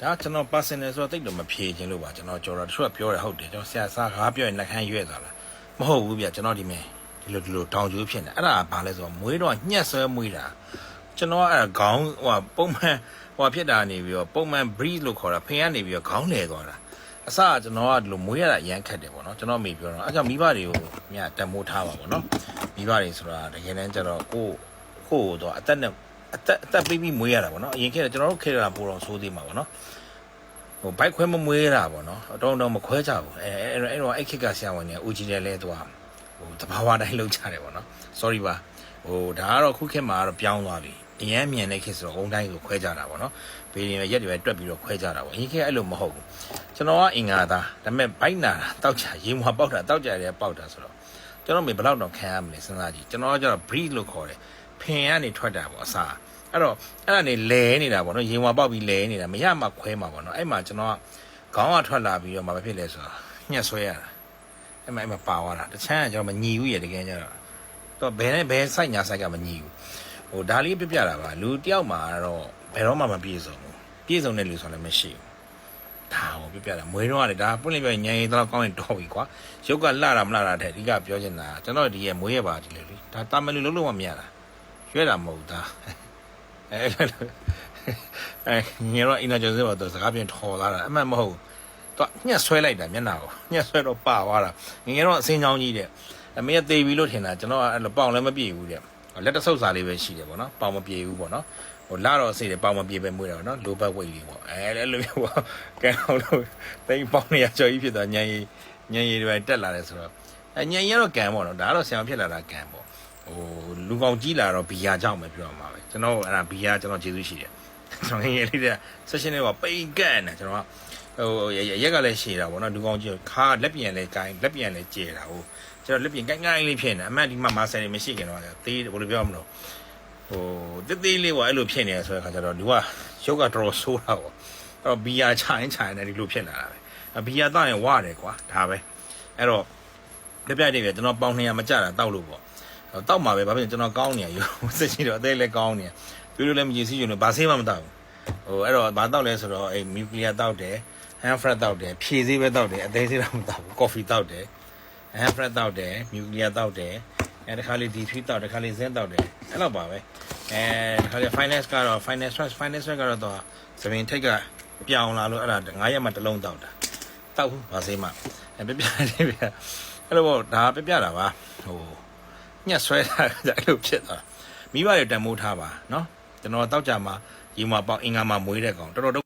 ဒါကကျွန်တော် personal ဆိုတော့တိတ်တော့မဖြေခြင်းလို့ပါကျွန်တော်ကြော်တာတချို့ကပြောတယ်ဟုတ်တယ်ကျွန်တော်ဆရာစားကားပြောရင်နှက်ခမ်းရွဲ့သွားလားမဟုတ်ဘူးဗျကျွန်တော်ဒီမယ်ဒီလိုဒီလိုတောင်ကျိုးဖြစ်နေအဲ့ဒါကဘာလဲဆိုတော့မွေးတော့ညှက်ဆွဲမွေးတာကျွန်တော်ကအဲ့ဒါခေါင်းဟိုပုံမှန်ဟိုဖြစ်တာနေပြီးတော့ပုံမှန် breed လို့ခေါ်တာဖင်ကနေပြီးတော့ခေါင်းလဲသွားတာအစကကျွန်တော်ကဒီလိုမွေးရတာအရန်ခက်တယ်ပေါ့နော်ကျွန်တော်မိပြောတော့အဲ့ကြောင့်မိဘတွေကိုမြတ်တမိုးထားပါပေါ့နော်မိဘတွေဆိုတာတကယ်တမ်းကျတော့ကိုကိုတော့အသက်နဲ့ အသက်အသက်ပြီးပြီးမွေးရတာပေါ့နော်အရင်ခေတ်ကကျွန်တော်တို့ခေတ်ကပိုတော့ဆိုးသေးမှာပေါ့နော်ဟိုဘိုက်ခွဲမမွေးတာပေါ့နော်အတော့တော့မခွဲကြဘူးအဲအဲ့တော့အဲ့ခေတ်ကဆရာဝန်ကြီးဦးကြီးတယ်လဲသူကဟိုတဘာဝတိုင်းလောက်ကြတယ်ပေါ့နော် sorry ပါဟိုဒါကတော့ခုခေတ်မှာကတော့ပြောင်းသွားပြီအရန်မြန်တဲ့ခေတ်ဆိုတော့အုံတိုင်းကိုခွဲကြတာပေါ့နော်ဘေးရင်ရက်တွေပဲတွက်ပြီးတော့ခွဲကြတာပေါ့အရင်ခေတ်အဲ့လိုမဟုတ်ဘူးကျွန်တော်ကအင်္ဂါသားဒါပေမဲ့ဘိုက်နာတောက်ချရေမွာပေါက်တာတောက်ချရဲပေါက်တာဆိုတော့ကျွန်တော်မေဘယ်လောက်တော့ခံရမလဲစဉ်းစားကြည့်ကျွန်တော်ကကျတော့ breed လို့ခေါ်တယ် ဖင်ကနေထွက်တာပေါ့အစားအဲ့တော့အဲ့ဒါနေလဲနေတာပေါ့နော်ရေမွာပေါက်ပြီးလဲနေတာမရမှခွဲမှာပေါ့နော်အဲ့မှာကျွန်တော်ကခေါင်းကထွက်လာပြီးတော့မဖြစ်လဲဆိုတော့ညှက်ဆွဲရတာအဲ့မှာအဲ့မှာပါသွားတာတချမ်းကကျွန်တော်မညီဘူးရတကယ်ကျတော့တော့ဘယ်နဲ့ဘယ်စိုက်ညာစိုက်ကမညီဘူးဟိုဒါလေးပြပြတာပါလူတယောက်မှာတော့ဘယ်တော့မှမပြည့်စုံဘူးပြည့်စုံတဲ့လူဆိုလည်းမရှိဘူးဒါဟိုပြပြတာမွေးတော့ရတယ်ဒါပွင့်လင်းပြညင်ရင်တော့ကောင်းရင်တော့ပြီကွာရုပ်ကလှတာမလှတာတဲ့ဒီကပြောချင်တာကျွန်တော်ဒီရဲ့မွေးရပါဒီလေလေဒါတာမလူလုံးလုံးမမြင်တာ ရွှဲတာမဟုတ်သားအဲ့လိုအဲညရောအင်နာကျော်စဲပါတော့စကားပြန်ထော်လာတာအမှန်မဟုတ်ဘူးတော့ညှက်ဆွဲလိုက်တာမျက်နှာကိုညှက်ဆွဲတော့ပါသွားတာငယ်ငယ်တော့အစင်းချောင်းကြီးတဲ့အမေကသေပြီလို့ထင်တာကျွန်တော်ကအဲ့လိုပေါင်လည်းမပြေဘူးတဲ့လက်တဆုပ်စာလေးပဲရှိတယ်ပေါ့နော်ပေါင်မပြေဘူးပေါ့နော်ဟိုလာတော့စိတ်တယ်ပေါင်မပြေပဲမွေးတယ်ပေါ့နော်လိုဘက်ဝိတ်လေးပေါ့အဲအဲ့လိုမျိုးပေါ့ကဲအောင်လို့တိတ်ပေါင်နေရကြော်ကြီးဖြစ်သွားညံရည်ညံရည်တွေတက်လာတယ်ဆိုတော့အဲညံရည်ကတော့ကံပေါ့နော်ဒါကတော့ဆံဖြစ်လာတာကံပေါ့ ဟိုလူကောင်ကြီးလာတော့ဘီယာကြောင့်ပဲပြောရမှာပဲကျွန်တော်အဲ့ဒါဘီယာကျွန်တော်ကျေးဇူးရှိတယ်ကျွန်တော်ငယ်ငယ်လေးတည်းဆက်ရှင်လေးကပိန်ကန့်နေကျွန်တော်ကဟိုရရက်ကလည်းရှည်တာဗောနော်လူကောင်းကြီးခါလက်ပြန်လဲကိုင်းလက်ပြန်လဲကျဲတာဟိုကျွန်တော်လက်ပြန်ကိုင်းကိုင်းလေးဖြစ်နေအမှန်ဒီမှာမာဆယ်တွေမရှိခင်တော့သေးဘယ်လိုပြောမလို့ဟိုတိသေးလေးကအဲ့လိုဖြစ်နေဆိုတဲ့ခါကျတော့လူကရုပ်ကတော်တော်ဆိုးတာဗောအဲ့တော့ဘီယာချိုင်းချိုင်းနေဒီလိုဖြစ်လာတာပဲဘီယာတော့ရင်ဝရတယ်ကွာဒါပဲအဲ့တော့ပြပြတည်းပဲကျွန်တော်ပေါင်200မကြတာတောက်လို့ဗော တောက်မှာပဲဘာဖြစ်လဲကျွန်တော်ကောင်းနေရရောစစ်ရှိတော့အသေးလည်းကောင်းနေသူတို့လည်းမကြည့်စီကြလို့ဘာဆေးမှမတောက်ဘူးဟိုအဲ့တော့ဘာတောက်လဲဆိုတော့အဲ့မြူကလ িয়ার တောက်တယ် ဟန်ဖရက်တောက်တယ်ဖြည့်သေးပဲတောက်တယ်အသေးသေးတော့မတောက်ဘူးကော်ဖီတောက်တယ်ဟန်ဖရက်တောက်တယ်မြူကလ িয়ার တောက်တယ်အဲတခါလေးဒီဖြူတောက်တခါလေးဇင်းတောက်တယ်အဲ့လောက်ပါပဲအဲတခါလေး finance ကတော့ finance trust finance ကတော့တော့သပင်ထိတ်ကပြောင်းလာလို့အဲ့ဒါ9ရက်မှတစ်လုံးတောက်တာတောက်ဘူးဘာစေးမှအဲပြပြလေးပြအဲ့လိုပေါ့ဒါပြပြတာပါဟို ညှက်ဆွဲတာအဲ့လိုဖြစ်သွားမိဘတွေတန်မိုးထားပါနော်ကျွန်တော်တောက်ကြမှာရေမပေါင်အင်္ဂါမှာမွေးတဲ့ကောင်တော်တော်